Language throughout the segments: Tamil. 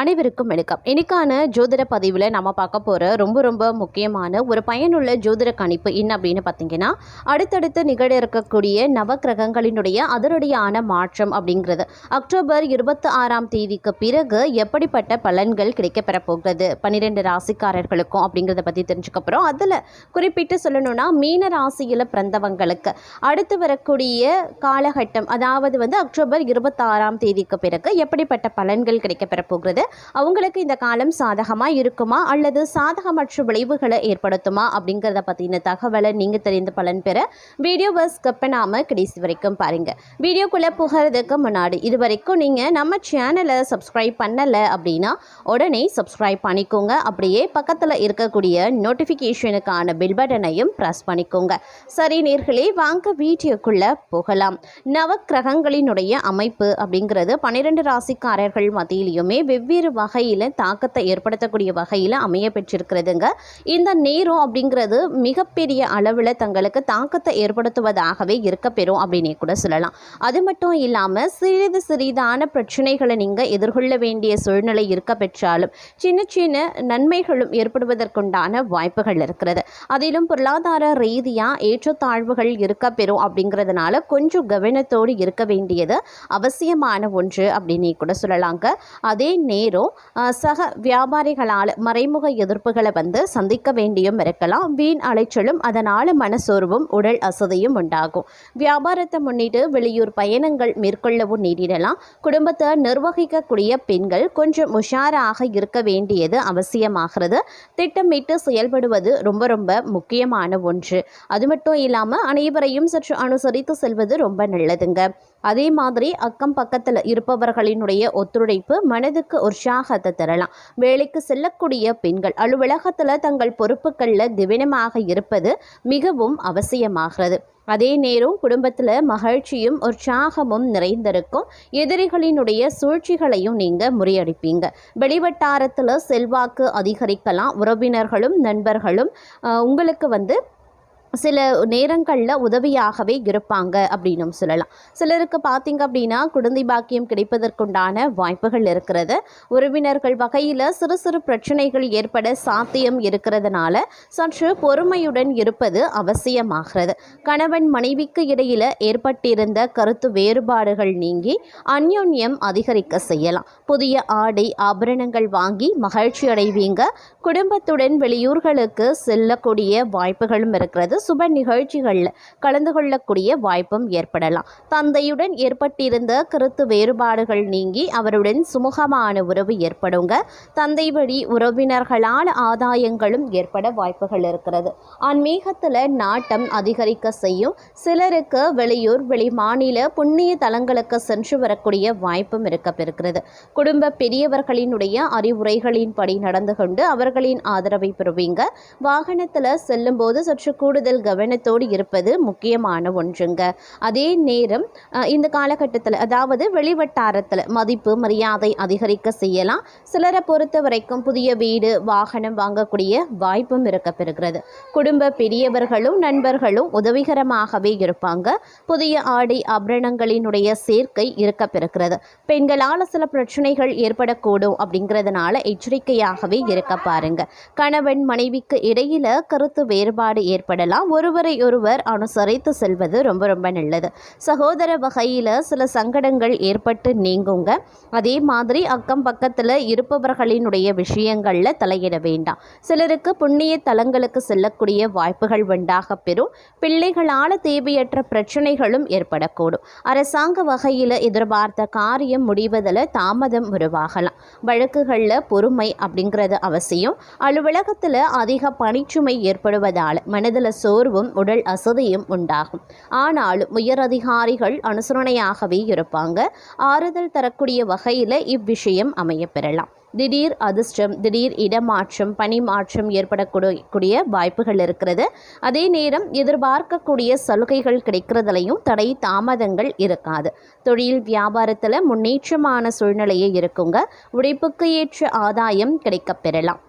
அனைவருக்கும் வணக்கம். இன்னைக்கான ஜோதிட பதிவில் நம்ம பார்க்க போகிற ரொம்ப ரொம்ப முக்கியமான ஒரு பயனுள்ள ஜோதிட கணிப்பு என்ன அப்படின்னு பார்த்தீங்கன்னா அடுத்தடுத்து நிகழ இருக்கக்கூடிய நவக்கிரகங்களினுடைய அதனுடையான மாற்றம் அப்படிங்கிறது. அக்டோபர் இருபத்தி ஆறாம் தேதிக்கு பிறகு எப்படிப்பட்ட பலன்கள் கிடைக்கப்பெற போகிறது? பன்னிரெண்டு ராசிக்காரர்களுக்கும் அப்படிங்கிறத பற்றி தெரிஞ்சுக்கப்புறம் அதில் குறிப்பிட்டு சொல்லணும்னா மீன ராசியில் பிறந்தவங்களுக்கு அடுத்து வரக்கூடிய காலகட்டம் அதாவது வந்து அக்டோபர் இருபத்தாறாம் தேதிக்கு பிறகு எப்படிப்பட்ட பலன்கள் கிடைக்கப்பெற போகிறது? அவங்களுக்கு இந்த காலம் சாதகமாக இருக்குமா? அல்லது சாதகமற்ற விளைவுகளை ஏற்படுத்துமா? அப்படிங்கிறத பற்றின தகவலை நீங்கள் தெரிந்து பலன் பெற வீடியோவை ஸ்கிப் பண்ணாமல் கடைசி வரைக்கும் பாருங்கள் வீடியோக்குள்ளே புகிறதுக்கு முன்னாடி இது வரைக்கும் நீங்கள் நம்ம சேனலை சப்ஸ்கிரைப் பண்ணலை அப்படின்னா உடனே சப்ஸ்கிரைப் பண்ணிக்கோங்க. அப்படியே பக்கத்தில் இருக்கக்கூடிய நோட்டிஃபிகேஷனுக்கான பில் பட்டனையும் ப்ரெஸ் பண்ணிக்கோங்க. சரி நேர்களே வாங்க வீடியோக்குள்ளே போகலாம். நவக்கிரகங்களினுடைய அமைப்பு அப்படிங்கிறது பன்னிரெண்டு ராசிக்காரர்கள் மத்தியிலையுமே வெவ்வேறு வகையில் தாக்கத்தை ஏற்படுத்தக்கூடிய வகையில் அமைய பெற்றிருக்கிறதுங்க. இந்த நேரம் அப்படிங்கிறது மிகப்பெரிய அளவில் தங்களுக்கு தாக்கத்தை ஏற்படுத்துவதாகவே இருக்கப்பெறும் அப்படின்னே கூட சொல்லலாம். அது மட்டும் இல்லாமல் சிறிது சிறிதான பிரச்சனைகளை நீங்கள் எதிர்கொள்ள வேண்டிய சூழ்நிலை இருக்க பெற்றாலும் சின்ன சின்ன நன்மைகளும் ஏற்படுவதற்குண்டான வாய்ப்புகள் இருக்கிறது. அதிலும் பொருளாதார ரீதியாக ஏற்றத்தாழ்வுகள் இருக்க பெறும் அப்படிங்கிறதுனால கொஞ்சம் கவனத்தோடு இருக்க வேண்டியது அவசியமான ஒன்று அப்படின்னே கூட சொல்லலாங்க. அதே நேரம் நேரோ சக வியாபாரிகளால் மறைமுக எதிர்ப்புகளை வந்து சந்திக்க வேண்டியும் இருக்கலாம். வீண் அலைச்சலும் அதனால் மனசோர்வும் உடல் அசதியும் உண்டாகும். வியாபாரத்தை முன்னிட்டு வெளியூர் பயணங்கள் மேற்கொள்ளவும் நேரிடலாம் குடும்பத்தை நிர்வகிக்கக்கூடிய பெண்கள் கொஞ்சம் உஷாராக இருக்க வேண்டியது அவசியமாகிறது. திட்டமிட்டு செயல்படுவது ரொம்ப ரொம்ப முக்கியமான ஒன்று. அது மட்டும் இல்லாமல் அனைவரையும் சற்று அனுசரித்து செல்வது ரொம்ப நல்லதுங்க. அதே மாதிரி அக்கம் பக்கத்தில் இருப்பவர்களினுடைய ஒத்துழைப்பு மனதுக்கு உற்சாகத்தை தரலாம். வேலைக்கு செல்லக்கூடிய பெண்கள் அலுவலகத்தில் தங்கள் பொறுப்புகளில் கவனமாக இருப்பது மிகவும் அவசியமாகிறது. அதே நேரம் குடும்பத்தில் மகிழ்ச்சியும் உற்சாகமும் நிறைந்திருக்கும். எதிரிகளினுடைய சூழ்ச்சிகளையும் நீங்கள் முறியடிப்பீங்க. வெளிவட்டாரத்தில் செல்வாக்கு அதிகரிக்கலாம். உறவினர்களும் நண்பர்களும் உங்களுக்கு வந்து சில நேரங்களில் உதவியாகவே இருப்பாங்க அப்படின்னும் சொல்லலாம். சிலருக்கு பார்த்திங்க அப்படின்னா குழந்தை பாக்கியம் கிடைப்பதற்குண்டான வாய்ப்புகள் இருக்கிறது. உறவினர்கள் வகையில் சிறு சிறு பிரச்சனைகள் ஏற்பட சாத்தியம் இருக்கிறதுனால சற்று பொறுமையுடன் இருப்பது அவசியமாகிறது. கணவன் மனைவிக்கு இடையில் ஏற்பட்டிருந்த கருத்து வேறுபாடுகள் நீங்கி அந்யோன்யம் அதிகரிக்க செய்யலாம். புதிய ஆடை ஆபரணங்கள் வாங்கி மகிழ்ச்சி அடைவீங்க குடும்பத்துடன் வெளியூர்களுக்கு செல்லக்கூடிய வாய்ப்புகளும் இருக்கிறது. சுப நிகழ்ச்சிகளில் கலந்து கொள்ளக்கூடிய வாய்ப்பும் ஏற்படலாம். தந்தையுடன் ஏற்பட்டிருந்த கருத்து வேறுபாடுகள் நீங்கி அவருடன் சுமூகமான உறவு ஏற்படுங்க. தந்தை வழி உறவினர்களால் ஆதாயங்களும் ஏற்பட வாய்ப்புகள் இருக்கிறது. ஆன்மீகத்தில் நாட்டம் அதிகரிக்க செய்யும். சிலருக்கு வெளியூர் வெளிமாநில புண்ணிய தலங்களுக்கு சென்று வரக்கூடிய வாய்ப்பும் இருக்கப்பெறுகிறது. குடும்ப பெரியவர்களினுடைய அறிவுரைகளின்படி நடந்து கொண்டு அவர்களின் ஆதரவை பெறுவீங்க. வாகனத்தில் செல்லும்போது சற்று கூடுதல் கவனத்தோடு இருப்பது முக்கியமான ஒன்றுங்க. அதே நேரம் இந்த காலகட்டத்தில் அதாவது வெளிவட்டாரத்தில் மதிப்பு மரியாதை அதிகரிக்க செய்யலாம். சிலரை பொறுத்த வரைக்கும் புதிய வீடு வாகனம் வாங்கக்கூடிய வாய்ப்பும் இருக்கப்பெறுகிறது. குடும்ப பெரியவர்களும் நண்பர்களும் உதவிகரமாகவே இருப்பாங்க. புதிய ஆடை ஆபரணங்களினுடைய சேர்க்கை இருக்கப்பெறுகிறது. பெண்களால் சில பிரச்சனைகள் ஏற்படக்கூடும் அப்படிங்கிறதுனால எச்சரிக்கையாகவே இருக்க பாருங்க. கணவன் மனைவிக்கு இடையில கருத்து வேறுபாடு ஏற்படலாம். ஒருவரை ஒருவர் அனுசரித்து செல்வது ரொம்ப ரொம்ப நல்லது. சகோதர வகையில் சில சங்கடங்கள் ஏற்பட்டு நீங்குங்க. அதே மாதிரி அக்கம் பக்கத்தில் இருப்பவர்களினுடைய விஷயங்களில் தலையிட வேண்டாம். சிலருக்கு புண்ணிய தலங்களுக்கு செல்லக்கூடிய வாய்ப்புகள் உண்டாக பெறும். பிள்ளைகளால் தேவையற்ற பிரச்சனைகளும் ஏற்படக்கூடும். அரசாங்க வகையில் எதிர்பார்த்த காரியம் முடிவதில் தாமதம் உருவாகலாம். வழக்குகளில் பொறுமை அப்படிங்கிறது அவசியம். அலுவலகத்தில் அதிக பணிச்சுமை ஏற்படுவதால் மனதில் சோர்வும் உடல் அசதியும் உண்டாகும். ஆனாலும் உயர் அதிகாரிகள் அனுசரணையாகவே இருப்பாங்க. ஆறுதல் தரக்கூடிய வகையில் இவ்விஷயம் அமையப்பெறலாம் திடீர் அதிர்ஷ்டம் திடீர் இடமாற்றம் பணி மாற்றம் ஏற்படக்கூடிய வாய்ப்புகள் இருக்கிறது. அதே நேரம் எதிர்பார்க்கக்கூடிய சலுகைகள் கிடைக்கிறதுலையும் தடை தாமதங்கள் இருக்காது. தொழில் வியாபாரத்தில் முன்னேற்றமான சூழ்நிலையே இருக்குங்க. உழைப்புக்கு ஏற்ற ஆதாயம் கிடைக்கப் பெறலாம்.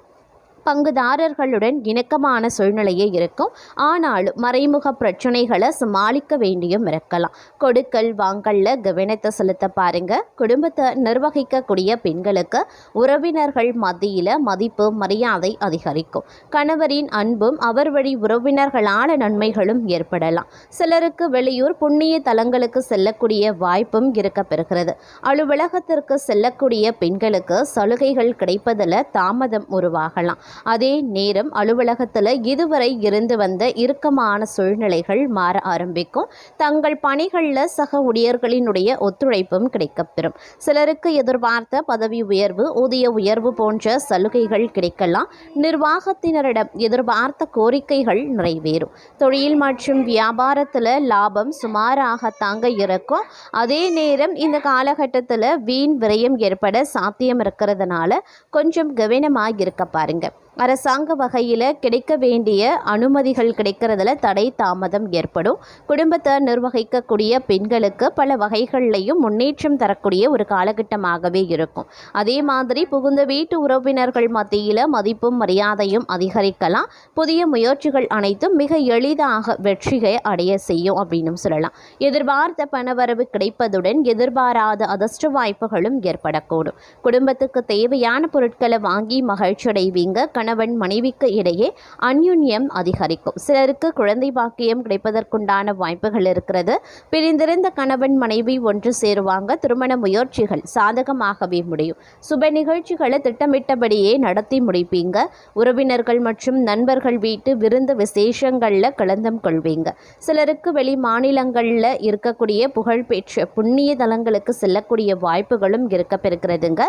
பங்குதாரர்களுடன் இணக்கமான சூழ்நிலையே இருக்கும். ஆனாலும் மறைமுக பிரச்சனைகளை சமாளிக்க வேண்டியும் இருக்கலாம். கொடுக்கல் வாங்கல்ல கவனத்தை செலுத்த பாருங்க. குடும்பத்தை நிர்வகிக்கக்கூடிய பெண்களுக்கு உறவினர்கள் மத்தியில் மதிப்பு மரியாதை அதிகரிக்கும். கணவரின் அன்பும் அவர் வழி உறவினர்களான நன்மைகளும் ஏற்படலாம். சிலருக்கு வெளியூர் புண்ணிய தலங்களுக்கு செல்லக்கூடிய வாய்ப்பும் இருக்க பெறுகிறது அலுவலகத்திற்கு செல்லக்கூடிய பெண்களுக்கு சலுகைகள் கிடைப்பதில் தாமதம் உருவாகலாம். அதே நேரம் அலுவலகத்தில் இதுவரை இருந்து வந்த இறுக்கமான சூழ்நிலைகள் மாற ஆரம்பிக்கும். தங்கள் பணிகளில் சக ஊழியர்களினுடைய ஒத்துழைப்பும் கிடைக்கப்பெறும். சிலருக்கு எதிர்பார்த்த பதவி உயர்வு ஊதிய உயர்வு போன்ற சலுகைகள் கிடைக்கலாம். நிர்வாகத்தினரிடம் எதிர்பார்த்த கோரிக்கைகள் நிறைவேறும். தொழில் மற்றும் வியாபாரத்தில் லாபம் சுமாராக தாங்க இருக்கும். அதே நேரம் இந்த காலகட்டத்தில் வீண் விரயம் ஏற்பட சாத்தியம் இருக்கிறதுனால கொஞ்சம் கவனமாக இருக்க பாருங்கள் அரசாங்க வகையில் கிடைக்க வேண்டிய அனுமதிகள் கிடைக்கிறதுல தடை தாமதம் ஏற்படும். குடும்பத்தை நிர்வகிக்கக்கூடிய பெண்களுக்கு பல வகைகள்லையும் முன்னேற்றம் தரக்கூடிய ஒரு காலகட்டமாகவே இருக்கும். அதே மாதிரி புகுந்த வீட்டு உறவினர்கள் மத்தியில் மதிப்பும் மரியாதையும் அதிகரிக்கலாம். புதிய முயற்சிகள் அனைத்தும் மிக எளிதாக வெற்றியை அடைய செய்யும் அப்படின்னு சொல்லலாம். எதிர்பார்த்த பணவரவு கிடைப்பதுடன் எதிர்பாராத அதிர்ஷ்ட வாய்ப்புகளும் ஏற்படக்கூடும். குடும்பத்துக்கு தேவையான பொருட்களை வாங்கி மகிழ்ச்சி அடைவீங்க கணவன் மனைவிக்கு இடையே அந்யுன்யம் அதிகரிக்கும். சிலருக்கு குழந்தை பாக்கியம் கிடைப்பதற்குண்டான வாய்ப்புகள் இருக்கிறது. பிரிந்திருந்த கணவன் மனைவி ஒன்று சேருவாங்க. திருமண முயற்சிகள் சாதகமாகவே முடியும். சுப நிகழ்ச்சிகளை திட்டமிட்டபடியே நடத்தி முடிப்பீங்க. உறவினர்கள் மற்றும் நண்பர்கள் வீட்டு விருந்து விசேஷங்களில் கலந்தம் கொள்வீங்க. சிலருக்கு வெளி மாநிலங்களில் இருக்கக்கூடிய புகழ்பெற்ற புண்ணிய தலங்களுக்கு செல்லக்கூடிய வாய்ப்புகளும் இருக்கப்பெறுகிறதுங்க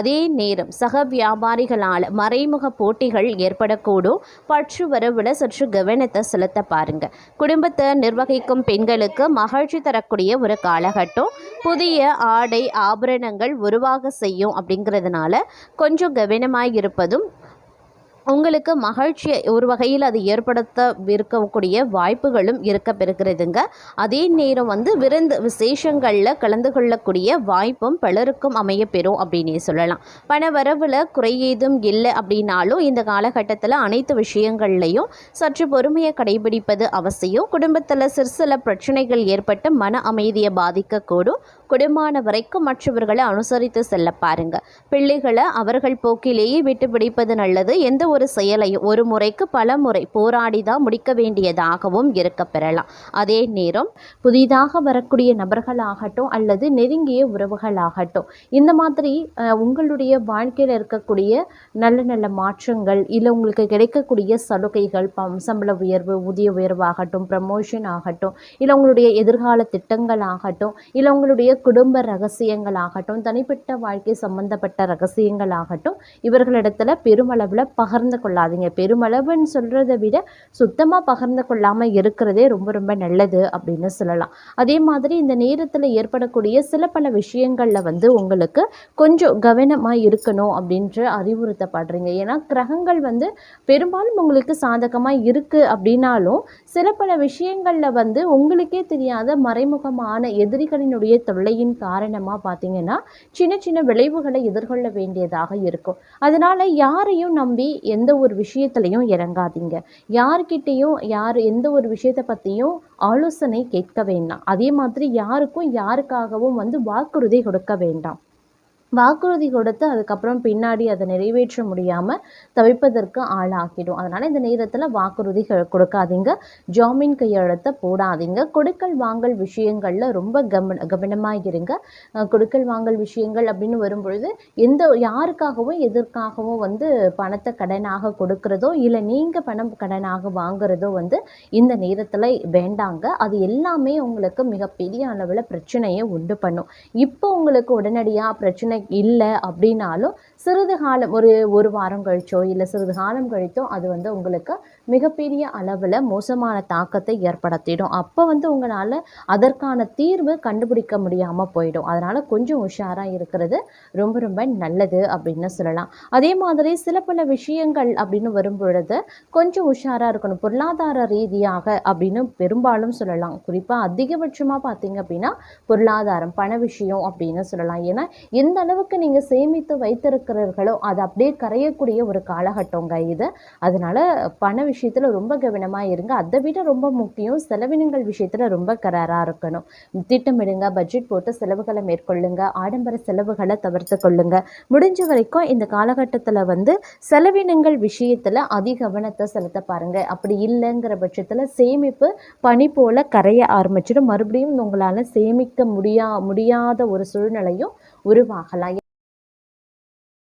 அதே நேரம் சக வியாபாரிகளால் மறைமுக போட்டி போட்டிகள் ஏற்படக்கூடும். பற்று வரவுல சற்று கவனத்தை செலுத்த பாருங்க. குடும்பத்தை நிர்வகிக்கும் பெண்களுக்கு மகிழ்ச்சி தரக்கூடிய ஒரு காலகட்டம். புதிய ஆடை ஆபரணங்கள் உருவாக செய்யும் அப்படிங்கிறதுனால கொஞ்சம் கவனமாக இருப்பதும் உங்களுக்கு மகிழ்ச்சியை ஒரு வகையில் அது ஏற்படுத்த இருக்கக்கூடிய வாய்ப்புகளும் இருக்க பெறுகிறதுங்க. அதே நேரம் வந்து விருந்து விசேஷங்களில் கலந்து கொள்ளக்கூடிய வாய்ப்பும் பலருக்கும் அமைய பெறும் அப்படின்னே சொல்லலாம். பண வரவில் குறை ஏதும் இல்லை அப்படின்னாலும் இந்த காலகட்டத்தில் அனைத்து விஷயங்கள்லையும் சற்று பொறுமையை கடைபிடிப்பது அவசியம். குடும்பத்தில் சிறுசில பிரச்சனைகள் ஏற்பட்டு மன அமைதியை பாதிக்கக்கூடும். குடும்பமான வரைக்கும் மற்றவர்களை அனுசரித்து செல்ல பாருங்க. பிள்ளைகளை அவர்கள் போக்கிலேயே விட்டு பிடிப்பது நல்லது. எந்த ஒரு செயலையும் ஒரு முறைக்கு பல முறை போராடி தான் முடிக்க வேண்டியதாகவும் இருக்க பெறலாம். அதே நேரம் புதிதாக வரக்கூடிய நபர்களாகட்டும் அல்லது நெருங்கிய உறவுகளாகட்டும் இந்த மாதிரி உங்களுடைய வாழ்க்கையில் இருக்கக்கூடிய நல்ல நல்ல மாற்றங்கள் இல்லை உங்களுக்கு கிடைக்கக்கூடிய சலுகைகள் பம் சம்பள உயர்வு ஊதிய உயர்வாகட்டும் ப்ரமோஷன் ஆகட்டும் இல்லை உங்களுடைய எதிர்கால திட்டங்கள் ஆகட்டும் இல்லை உங்களுடைய குடும்ப ரகசியங்கள் ஆகட்டும் தனிப்பட்ட வாழ்க்கை சம்பந்தப்பட்ட ரகசியங்கள் ஆகட்டும் இவர்களிடத்தில் பெருமளவில் பகர் பகிர்ந்து கொள்ளாதீங்க. பெருமளவுன்னு சொல்கிறத விட சுத்தமாக பகிர்ந்து கொள்ளாமல் இருக்கிறதே ரொம்ப ரொம்ப நல்லது அப்படின்னு சொல்லலாம். அதே மாதிரி இந்த நேரத்தில் ஏற்படக்கூடிய சில பல விஷயங்களில் வந்து உங்களுக்கு கொஞ்சம் கவனமாக இருக்கணும் அப்படின்ற அறிவுறுத்தப்படுறீங்க. ஏன்னா கிரகங்கள் வந்து பெரும்பாலும் உங்களுக்கு சாதகமாக இருக்குது அப்படின்னாலும் சில பல விஷயங்களில் வந்து உங்களுக்கே தெரியாத மறைமுகமான எதிரிகளினுடைய தொல்லையின் காரணமாக பார்த்தீங்கன்னா சின்ன சின்ன விளைவுகளை எதிர்கொள்ள வேண்டியதாக இருக்கும். அதனால யாரையும் நம்பி எந்த ஒரு விஷயத்துலையும் இறங்காதீங்க. யார்கிட்டேயும் யார் எந்த ஒரு விஷயத்தை பற்றியும் ஆலோசனை கேட்க வேண்டாம். அதே மாதிரி யாருக்கும் யாருக்காகவும் வந்து வாக்குறுதி கொடுக்க வேண்டாம். வாக்குறுதி கொடுத்து அதுக்கப்புறம் பின்னாடி அதை நிறைவேற்ற முடியாமல் தவிப்பதற்கு ஆளாக்கிடும். அதனால் இந்த நேரத்தில் வாக்குறுதி கொடுக்காதீங்க. ஜாமீன் கையெழுத்தை போடாதீங்க. கொடுக்கல் வாங்கல் விஷயங்களில் ரொம்ப கவன கவனமாக இருங்க கொடுக்கல் வாங்கல் விஷயங்கள் அப்படின்னு வரும்பொழுது எந்த யாருக்காகவும் எதற்காகவும் வந்து பணத்தை கடனாக கொடுக்குறதோ இல்லை நீங்கள் பணம் கடனாக வாங்குறதோ வந்து இந்த நேரத்தில் வேண்டாங்க. அது எல்லாமே உங்களுக்கு மிகப்பெரிய அளவில் பிரச்சனையை உண்டு பண்ணும். இப்போ உங்களுக்கு உடனடியாக பிரச்சனை இல்லை அப்படின்னாலும் சிறிது காலம் ஒரு ஒரு வாரம் கழிச்சோ இல்லை சிறிது காலம் கழித்தோ அது வந்து உங்களுக்கு மிகப்பெரிய அளவில் மோசமான தாக்கத்தை ஏற்படுத்திடும். அப்போ வந்து உங்களால் அதற்கான தீர்வு கண்டுபிடிக்க முடியாமல் போயிடும். அதனால் கொஞ்சம் உஷாராக இருக்கிறது ரொம்ப ரொம்ப நல்லது அப்படின்னு சொல்லலாம். அதே மாதிரி சில பல விஷயங்கள் அப்படின்னு வரும்பொழுது கொஞ்சம் உஷாராக இருக்கணும். பொருளாதார ரீதியாக அப்படின்னு பெரும்பாலும் சொல்லலாம். குறிப்பாக அதிகபட்சமாக பார்த்தீங்க அப்படின்னா பொருளாதாரம் பண விஷயம் அப்படின்னு சொல்லலாம். ஏன்னா எந்த அளவுக்கு நீங்கள் சேமித்து வைத்திருக்க வைத்திருக்கிறீர்களோ அது அப்படியே கரையக்கூடிய ஒரு காலகட்டங்க இது. அதனால பண விஷயத்தில் ரொம்ப கவனமாக இருங்க. அதை விட ரொம்ப முக்கியம் செலவினங்கள் விஷயத்தில் ரொம்ப கராராக இருக்கணும். திட்டமிடுங்க பட்ஜெட் போட்டு செலவுகளை மேற்கொள்ளுங்க ஆடம்பர செலவுகளை தவிர்த்து கொள்ளுங்க. முடிஞ்ச வரைக்கும் இந்த காலகட்டத்தில் வந்து செலவினங்கள் விஷயத்தில் அதிக கவனத்தை செலுத்த பாருங்க. அப்படி இல்லைங்கிற பட்சத்தில் சேமிப்பு பனி போல கரைய ஆரம்பிச்சிடும். மறுபடியும் உங்களால் சேமிக்க முடியா முடியாத ஒரு சூழ்நிலையும் உருவாகலாம்.